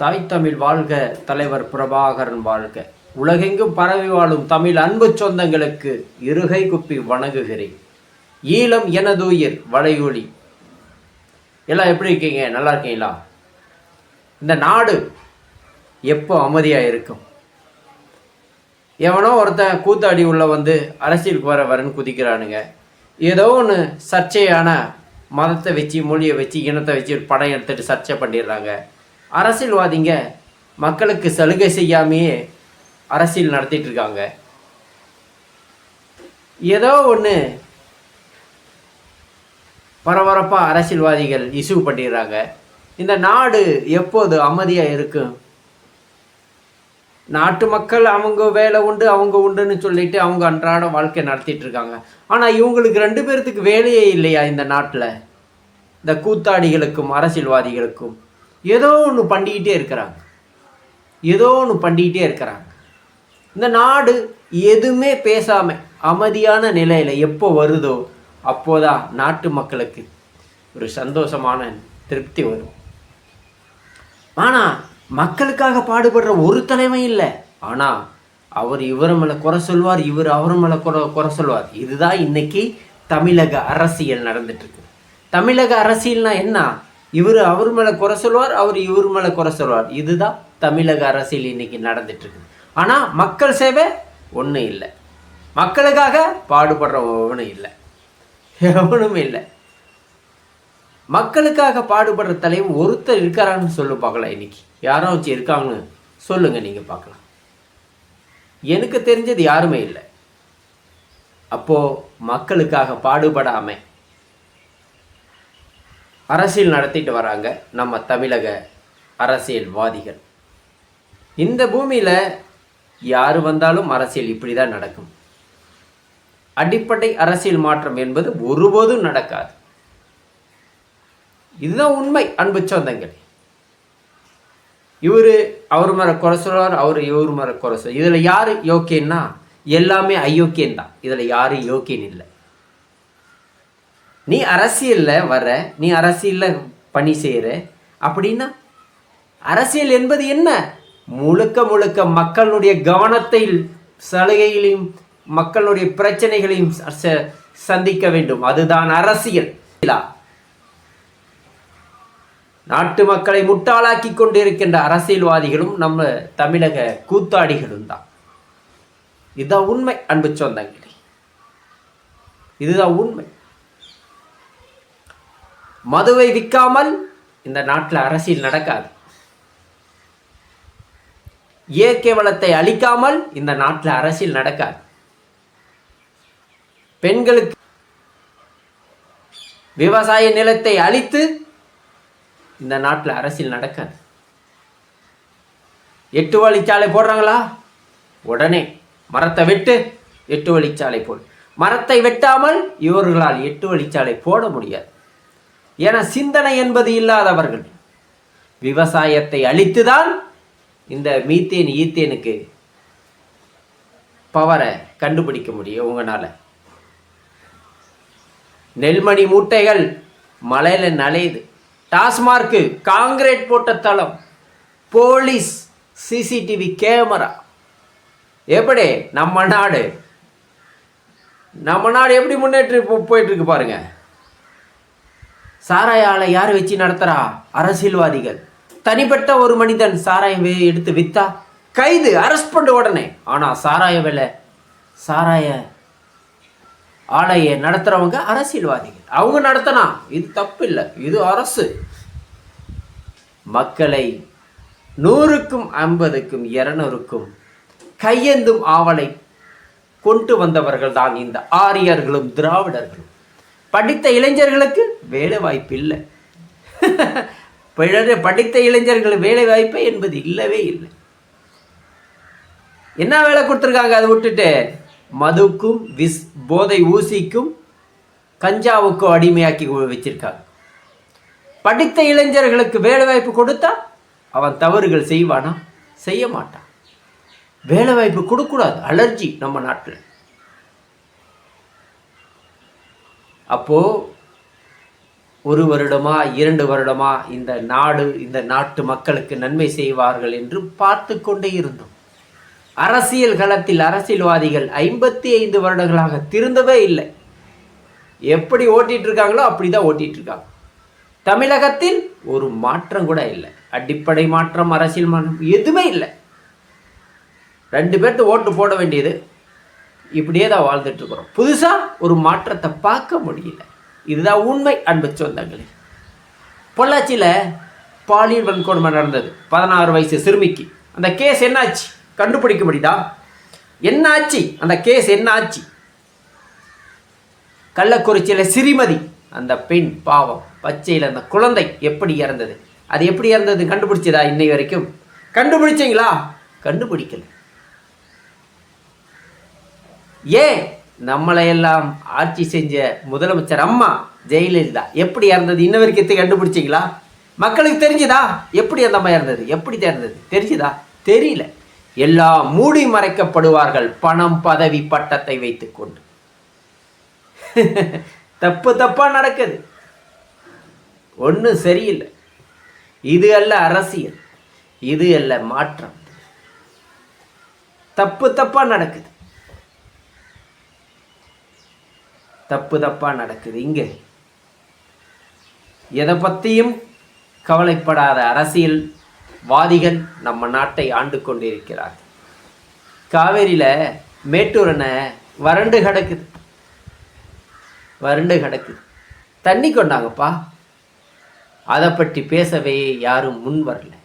தாய் தமிழ் வாழ்க தலைவர் பிரபாகரன் வாழ்க. உலகெங்கும் பரவி வாழும் தமிழ் அன்பு சொந்தங்களுக்கு இருகை குப்பி வணங்குகிறேன். ஈழம் எனதுயிர் வளையொலி. எல்லாம் எப்படி இருக்கீங்க? நல்லா இருக்கீங்களா? இந்த நாடு எப்போ அமைதியாக இருக்கும்? எவனோ ஒருத்தன் கூத்தாடி உள்ள வந்து அரசியலுக்கு வர வரன்னு குதிக்கிறானுங்க. ஏதோ ஒன்று சர்ச்சையான மதத்தை வச்சு மொழியை வச்சு இனத்தை வச்சு ஒரு படம் எடுத்துகிட்டு சர்ச்சை பண்ணிடுறாங்க. அரசியல்வாதிங்க மக்களுக்கு சலுகை செய்யாமையே அரசியல் நடத்திட்டு இருக்காங்க ஏதோ ஒன்று பரபரப்பாக அரசியல்வாதிகள் இஷ்யூ பண்ணிடுறாங்க. இந்த நாடு எப்போது அமைதியாக இருக்கும்? நாட்டு மக்கள் அவங்க வேலை உண்டு அவங்க உண்டுன்னு சொல்லிட்டு அவங்க அன்றாட வாழ்க்கை நடத்திட்டு இருக்காங்க ஆனால் இவங்களுக்கு ரெண்டு பேர்த்துக்கு வேலையே இல்லையா இந்த நாட்டில்? இந்த கூத்தாடிகளுக்கும் அரசியல்வாதிகளுக்கும். ஏதோ ஒன்று பண்ணிக்கிட்டே இருக்கிறாங்க. ஏதோ ஒன்று பண்ணிக்கிட்டே இருக்கிறாங்க. இந்த நாடு எதுவுமே பேசாமல் அமைதியான நிலையில் எப்போ வருதோ அப்போதான் நாட்டு மக்களுக்கு ஒரு சந்தோஷமான திருப்தி வரும். ஆனால் மக்களுக்காக பாடுபடுற ஒரு தலைமை இல்லை. ஆனால் அவர் இவர் மேலே குறை சொல்வார் இவர் அவர் மேலே குறை குறை சொல்வார். இதுதான் இன்னைக்கு தமிழக அரசியல் நடந்துட்டு இருக்கு. தமிழக அரசியல்னா என்ன? இவர் அவர் மேலே குறை சொல்வார் அவர் இவர் மேலே குறை சொல்வார் இதுதான் தமிழக அரசியல் இன்னைக்கு நடந்துட்டு ஆனால் மக்கள் சேவை ஒன்றும் இல்லை. மக்களுக்காக பாடுபடுறவனும் இல்லை. எவனும் இல்லை. மக்களுக்காக பாடுபடுற தலைவன் ஒருத்தர் இருக்காரான்னு சொல்லு பார்க்கலாம் இன்னைக்கு. யாரோ வச்சு இருக்காங்கன்னு சொல்லுங்க நீங்கள் பார்க்கலாம். எனக்கு தெரிஞ்சது யாருமே இல்லை. அப்போது மக்களுக்காக பாடுபடாமல் அரசியல் நடத்திட்டு வராங்க நம்ம தமிழக அரசியல்வாதிகள். இந்த பூமியில் யார் வந்தாலும் அரசியல் இப்படி தான் நடக்கும். அடிப்படை அரசியல் மாற்றம் என்பது ஒருபோதும் நடக்காது. இதுதான் உண்மை அன்பு சொந்தங்கள். இவர் அவர் மேலே குறை சொல்றார் அவர் இவர் மேலே குறை சொல் இதில் யார் யோக்கியன்னா எல்லாமே அயோக்கியன் தான். இதில் யாரும் யோக்கியன் இல்லை. நீ அரசியலில் வர நீ அரசியலில் பணி செய்கிற அப்படின்னா அரசியல் என்பது என்ன? முழுக்க முழுக்க மக்களுடைய கவனத்தை சலுகைகளையும் மக்களுடைய பிரச்சனைகளையும் ச- சந்திக்க வேண்டும். அதுதான் அரசியல். நாட்டு மக்களை முட்டாளாக்கி கொண்டிருக்கின்ற அரசியல்வாதிகளும் நம்ம தமிழக கூத்தாடிகளும் தான். இதுதான் உண்மை அன்பு சொந்தங்களே. இதுதான் உண்மை. மதுவை விற்காமல் இந்த நாட்டில் அரசியல் நடக்காது. இயற்கை வளத்தை அழிக்காமல் இந்த நாட்டில் அரசியல் நடக்காது. பெண்களுக்கு விவசாய நிலத்தை அழித்து இந்த நாட்டில் அரசியல் நடக்காது. எட்டு வழிச்சாலை போடுறாங்களா? உடனே மரத்தை வெட்டு எட்டு வழிச்சாலை போடு. மரத்தை வெட்டாமல் இவர்களால் எட்டு வழிச்சாலை போட முடியாது. ஏன்னா சிந்தனை என்பது இல்லாதவர்கள். விவசாயத்தை அழித்துதான் இந்த மீத்தேன் ஈத்தேனுக்கு பவரை கண்டுபிடிக்க முடியும் உங்களால். நெல்மணி மூட்டைகள் மலையில் நலையுது டாஸ்மார்க்கு காங்கிரீட் போட்ட தளம் போலீஸ் சிசிடிவி கேமரா. எப்படி நம்ம நாடு நம்ம நாடு எப்படி முன்னேற்றி போயிட்டுருக்கு பாருங்கள் சாராய ஆலை யார் வச்சு நடத்துறா? அரசியல்வாதிகள். தனிப்பட்ட ஒரு மனிதன் சாராயம் எடுத்து வித்தா கைது அரெஸ்ட் பண்ண உடனே. ஆனா சாராய வேலை சாராய ஆலையை நடத்துறவங்க அரசியல்வாதிகள். அவங்க நடத்தினா இது தப்பு இல்லை இது அரசு. மக்களை நூறுக்கும் ஐம்பதுக்கும் இருநூறுக்கும் கையெந்தும் ஆவலை கொண்டு வந்தவர்கள் தான் இந்த ஆரியர்களும் திராவிடர்களும். படித்த இளைஞர்களுக்கு வேலை வாய்ப்பு இல்லை. பிறகு படித்த இளைஞர்கள் வேலை வாய்ப்பு என்பது இல்லவே இல்லை. என்ன வேலை கொடுத்துருக்காங்க? அதை விட்டுட்டு மதுக்கும் விஸ் போதை ஊசிக்கும் கஞ்சாவுக்கும் அடிமையாக்கி வச்சிருக்காங்க. படித்த இளைஞர்களுக்கு வேலை வாய்ப்பு கொடுத்தா அவன் தவறுகள் செய்வானா? செய்ய மாட்டான். வேலை வாய்ப்பு கொடுக்கூடாது அலர்ஜி நம்ம நாட்டில். அப்போது ஒரு வருடமா இரண்டு வருடமா இந்த நாடு இந்த நாட்டு மக்களுக்கு நன்மை செய்வார்கள் என்று பார்த்து கொண்டே இருந்தோம். அரசியல் களத்தில் அரசியல்வாதிகள் ஐம்பத்தி ஐந்து வருடங்களாக திருந்தவே இல்லை. எப்படி ஓட்டிகிட்டு இருக்காங்களோ அப்படி தான் ஓட்டிகிட்டு இருக்காங்க தமிழகத்தில் ஒரு மாற்றம் கூட இல்லை. அடிப்படை மாற்றம் அரசியல் மாற்றம் எதுவுமே இல்லை. ரெண்டு பேர்த்து ஓட்டு போட வேண்டியது. இப்படியே தான் வாழ்ந்துட்டு இருக்கிறோம் புதுசாக ஒரு மாற்றத்தை பார்க்க முடியல. இதுதான் உண்மை அன்பு சொந்தங்களே. பொள்ளாச்சியில் பாலியல் வன்கொடுமை நடந்தது. பதினாறு வயசு சிறுமிக்கு. அந்த கேஸ் என்னாச்சு? கண்டுபிடிக்க முடியுதா? என்ன ஆச்சு அந்த கேஸ் என்ன ஆச்சு கள்ளக்குறிச்சியில் சிறிமதி அந்த பெண் பாவம் பச்சையில் அந்த குழந்தை எப்படி இறந்தது? அது எப்படி இறந்தது? கண்டுபிடிச்சதா இன்னை வரைக்கும்? கண்டுபிடிச்சிங்களா? கண்டுபிடிக்கல. ஏன் நம்மளையெல்லாம் ஆட்சி செஞ்ச முதலமைச்சர் அம்மா ஜெயலலிதா? எப்படி இறந்தது? இன்ன வரைக்கும் கண்டுபிடிச்சிங்களா? மக்களுக்கு தெரிஞ்சுதா? எப்படி அந்த அம்மா இறந்தது? எப்படி இறந்தது? தெரிஞ்சுதா? தெரியல. எல்லாம் மூடி மறைக்கப்படுவார்கள் பணம் பதவி பட்டத்தை வைத்துக்கொண்டு. தப்பு தப்பா நடக்குது. ஒன்றும் சரியில்லை. இது அல்ல அரசியல். இது அல்ல மாற்றம். தப்பு தப்பா நடக்குது. தப்பு தப்பாக நடக்குது. இங்கே. எதை பற்றியும் கவலைப்படாத அரசியல் வாதிகள் நம்ம நாட்டை ஆண்டு கொண்டிருக்கிறார். காவேரியில் மேட்டூரனை வறண்டு கிடக்குது. வறண்டு கிடக்குது. தண்ணி கொண்டாங்கப்பா. அதை பற்றி பேசவே யாரும் முன் வரல.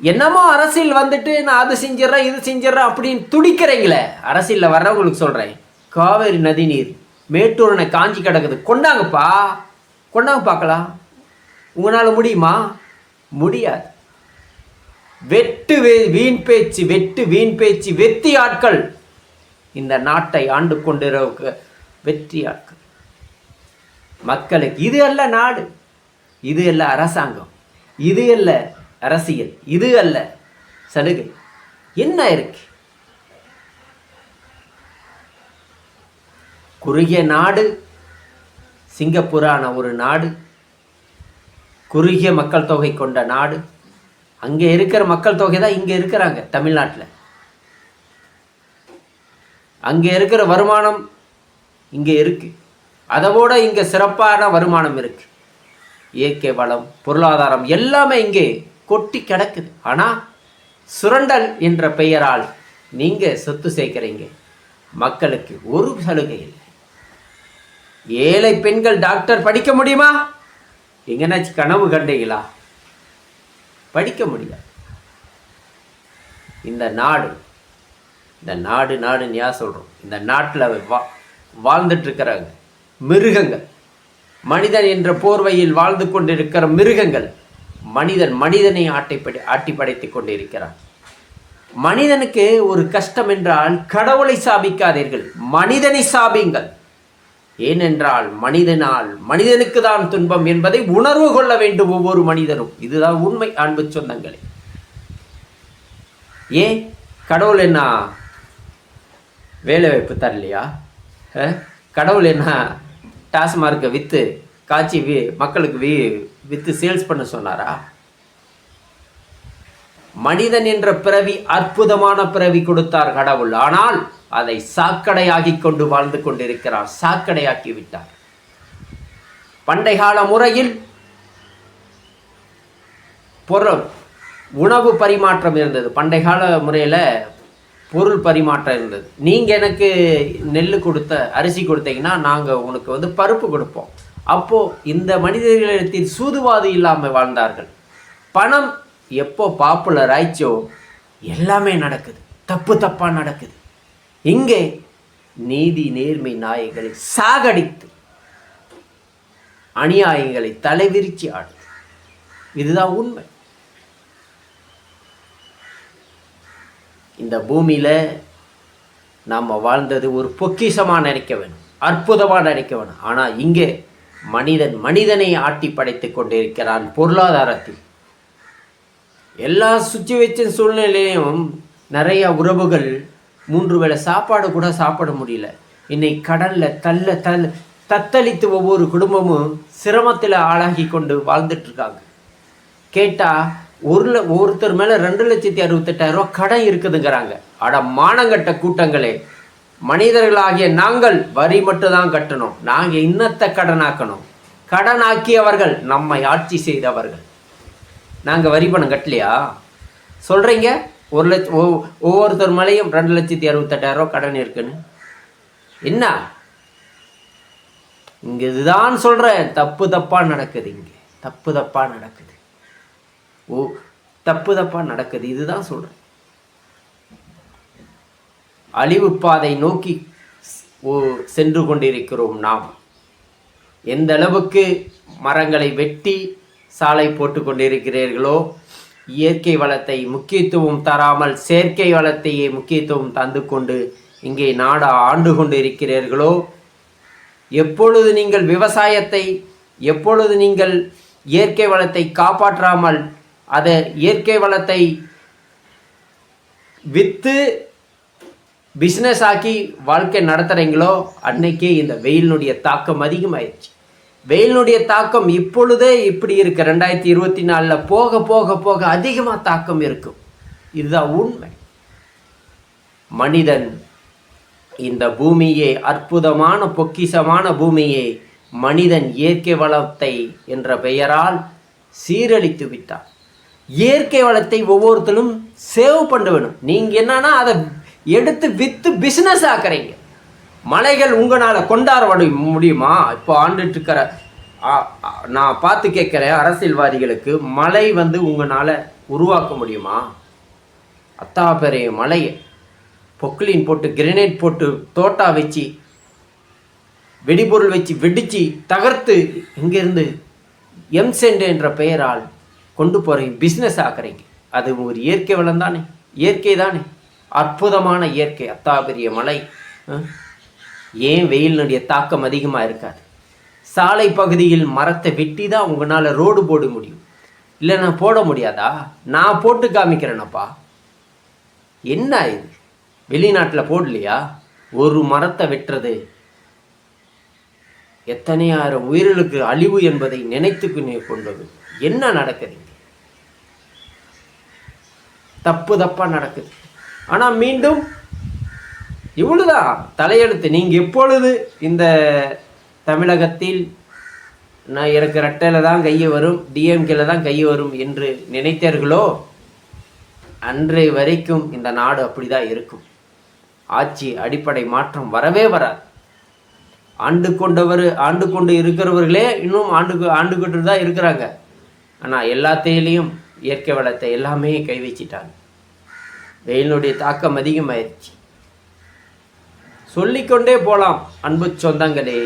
என்னமோ அரசியல் வந்துட்டு நான் அது செஞ்சிடறேன் இது செஞ்சிடறேன் அப்படின்னு துடிக்கிறீங்களே. அரசியலில் வர்றவங்களுக்கு சொல்கிறேன் காவேரி நதி நீர் மேட்டூர் காஞ்சி கிடக்குது. கொண்டாங்கப்பா. கொண்டாங்க பார்க்கலாம். உங்களால் முடியுமா? முடியாது. வெட்டு வே வீண் பேச்சு வெட்டு வீண் பேச்சு வெத்தி ஆட்கள். இந்த நாட்டை ஆண்டு கொண்டிருக்க வெற்றி ஆட்கள். மக்களுக்கு இது அல்ல நாடு. இது அல்ல அரசாங்கம். இது அல்ல அரசியல். இது அல்ல. சலுகை. என்ன இருக்கு? குறுகிய நாடு சிங்கப்பூரான ஒரு நாடு குறுகிய மக்கள் தொகை கொண்ட நாடு. அங்கே இருக்கிற மக்கள் தொகை தான் இங்கே இருக்கிறாங்க தமிழ்நாட்டில். அங்கே இருக்கிற வருமானம் இங்கே இருக்கு. அதோட இங்கே சிறப்பான வருமானம் இருக்கு. இயற்கை வளம் பொருளாதாரம் எல்லாமே இங்கே கொட்டி கிடக்குது. ஆனால் சுரண்டல் என்ற பெயரால் நீங்கள் சொத்து சேர்க்குறீங்க. மக்களுக்கு ஒரு சலுகை இல்லை. ஏழை பெண்கள் டாக்டர் படிக்க முடியுமா? எங்கனாச்சும் கனவு கண்டீங்களா? படிக்க முடியாது. இந்த நாடு இந்த நாடு நாடுன்னு ஏன் சொல்கிறோம் இந்த நாட்டில் வா வாழ்ந்துட்டு இருக்கிறாங்க மிருகங்கள். மனிதன் என்ற போர்வையில் வாழ்ந்து கொண்டிருக்கிற மிருகங்கள். மனிதன் மனிதனை ஆட்டைப்படி ஆட்டி படைத்து கொண்டிருக்கிறான். மனிதனுக்கு ஒரு கஷ்டம் என்றால் கடவுளை சாபிக்காதீர்கள் மனிதனை சாபிங்கள். ஏனென்றால் மனிதனால் மனிதனுக்கு தான் துன்பம் என்பதை உணர்வு கொள்ள வேண்டும் ஒவ்வொரு மனிதனும். இதுதான் உண்மை அன்பு சொந்தங்களே. ஏன்? கடவுள் என்ன? வேலை வாய்ப்பு தரலையா கடவுள் என்ன? டாஸ்மார்க்கை விற்று காய்ச்சி வி மக்களுக்கு வி விற்று சேல்ஸ் பண்ண சொன்னாரா? மனிதன் என்ற பிறவி அற்புதமான பிறவி கொடுத்தார் கடவுள். ஆனால் அதை சாக்கடையாகி கொண்டு வாழ்ந்து கொண்டிருக்கிறார். சாக்கடையாக்கி விட்டார். பண்டைகால முறையில் பொருள் உணவு பரிமாற்றம் இருந்தது. பண்டை கால முறையில் பொருள் பரிமாற்றம் இருந்தது. நீங்கள் எனக்கு நெல் கொடுத்த அரிசி கொடுத்தீங்கன்னா நாங்கள் உனக்கு வந்து பருப்பு கொடுப்போம். அப்போது இந்த மனிதர்களிடத்தில் சூதுவாது இல்லாமல் வாழ்ந்தார்கள். பணம் எப்போ பாப்புலர் ஆயிச்சோ எல்லாமே நடக்குது. தப்பு தப்பாக நடக்குது. இங்கே நீதி நேர்மை நாயகளை சாகடித்து அநியாயங்களை தலைவிரிச்சு ஆடுது. இதுதான் உண்மை. இந்த பூமியில் நாம் வாழ்ந்தது ஒரு பொக்கிஷமாக நினைக்க வேணும் அற்புதமாக நினைக்க வேணும். ஆனால் இங்கே மனிதன் மனிதனை ஆட்டி படைத்து கொண்டிருக்கிறான் பொருளாதாரத்தில். எல்லா சுச்சுவேஷன் சூழ்நிலையிலையும் நிறைய உறவுகள் மூன்று வேளை சாப்பாடு கூட சாப்பிட முடியல. இன்னைக்கு கடலில் தள்ள தள்ள தத்தளித்து ஒவ்வொரு குடும்பமும் சிரமத்தில் ஆளாகி கொண்டு வாழ்ந்துட்டு இருக்காங்க கேட்டால் ஒரு ல- ஒருத்தர் மேலே ரெண்டு லட்சத்தி அறுபத்தெட்டாயிரம் ரூபா கடன் இருக்குதுங்கிறாங்க. அட மானங்கட்ட கூட்டங்களே. மனிதர்களாகிய நாங்கள் வரி மட்டும் தான் கட்டணும். நாங்கள் இன்னத்தை கடனாக்கணும். கடனாக்கியவர்கள் நம்மை ஆட்சி செய்தவர்கள். நாங்கள் வரி பணம் கட்டலையா? சொல்கிறீங்க ஒரு லட்ச ஒவ்வொருத்தர் மலையும் ரெண்டு லட்சத்தி அறுபத்தெட்டாயிரம் ரூபா கடன் இருக்குன்னு. என்ன? இங்கே இதுதான் சொல்கிறேன் தப்பு தப்பாக நடக்குது இங்கே. தப்பு தப்பாக நடக்குது. ஓ தப்பு தப்பாக நடக்குது. இதுதான் சொல்கிறேன் அழிவு பாதை நோக்கி சென்று கொண்டிருக்கிறோம் நாம். எந்த அளவுக்கு மரங்களை வெட்டி சாலை போட்டு கொண்டிருக்கிறீர்களோ இயற்கை வளத்தை முக்கியத்துவம் தராமல் செயற்கை வளத்தையே முக்கியத்துவம் தந்து கொண்டு இங்கே நாடு ஆண்டு கொண்டு இருக்கிறீர்களோ எப்பொழுது நீங்கள் விவசாயத்தை எப்பொழுது நீங்கள் இயற்கை வளத்தை காப்பாற்றாமல் அதை இயற்கை வளத்தை விற்று பிஸ்னஸ் ஆக்கி வாழ்க்கை நடத்துகிறீங்களோ அன்னைக்கே இந்த வெயிலினுடைய தாக்கம் அதிகமாயிருச்சு. வெயிலினுடைய தாக்கம் இப்பொழுதே இப்படி இருக்கு. ரெண்டாயிரத்தி இருபத்தி நாலில் போக போக போக அதிகமாக தாக்கம் இருக்கும். இதுதான் உண்மை. மனிதன் இந்த பூமியே அற்புதமான பொக்கிஷமான பூமியே மனிதன் இயற்கை வளத்தை என்ற பெயரால் சீரழித்து விட்டான். இயற்கை வளத்தை ஒவ்வொருத்தரும் சேவ் பண்ண வேணும். நீங்கள் என்னன்னா அதை எடுத்து விற்று பிஸ்னஸ் ஆக்குறீங்க. மலைகள் உங்களால் கொண்டாட முடியுமா? இப்போ ஆண்டுட்டு இருக்கிற நான் பார்த்து கேட்குறேன் அரசியல்வாதிகளுக்கு மலை வந்து உங்களால் உருவாக்க முடியுமா? அத்தா பெரிய மலையை பொக்லின் போட்டு கிரனேட் போட்டு தோட்டா வச்சு வெடிபொருள் வச்சு வெடித்து தகர்த்து இங்கேருந்து எம்சென்ட் என்ற பெயரால் கொண்டு போகிறீங்க பிஸ்னஸ் ஆக்குறீங்க. அது ஒரு இயற்கை வளம் தானே இயற்கை தானே. அற்புதமான இயற்கை அத்தா பெரிய மலை ஏன் வெயிலினுடைய தாக்கம் அதிகமாக இருக்காது? சாலை பகுதியில் மரத்தை வெட்டி தான் உங்களால் ரோடு போட முடியும். இல்லைன்னா போட முடியாதா? நான் போட்டு காமிக்கிறேனப்பா. என்ன இது? வெளிநாட்டில் போடலையா? ஒரு மரத்தை வெட்டுறது. எத்தனையாயிரம் உயிர்களுக்கு அழிவு என்பதை நினைத்து கொண்டது என்ன நடக்குது தப்பு தப்பாக நடக்குது. ஆனால் மீண்டும் இவ்வளோதான் தலையெழுத்து. நீங்கள் எப்பொழுது இந்த தமிழகத்தில் நான் எனக்கு ரெட்டையில் தான் கையை வரும் டிஎம்கேல தான் கை வரும் என்று நினைத்தீர்களோ? அன்றை வரைக்கும் இந்த நாடு அப்படி தான் இருக்கும். ஆட்சி அடிப்படை மாற்றம் வரவே வராது. ஆண்டு கொண்டவர் ஆண்டு கொண்டு இருக்கிறவர்களே இன்னும் ஆண்டு ஆண்டு கொண்டு தான் இருக்கிறாங்க. ஆனால் எல்லாத்தையிலையும் இயற்கை வளத்தை எல்லாமே கை வச்சிட்டாங்க. வெயிலினுடைய தாக்கம் அதிகமாயிருச்சு. சொல்லிக்கொண்டே போலாம் அன்பு சொந்தங்களே.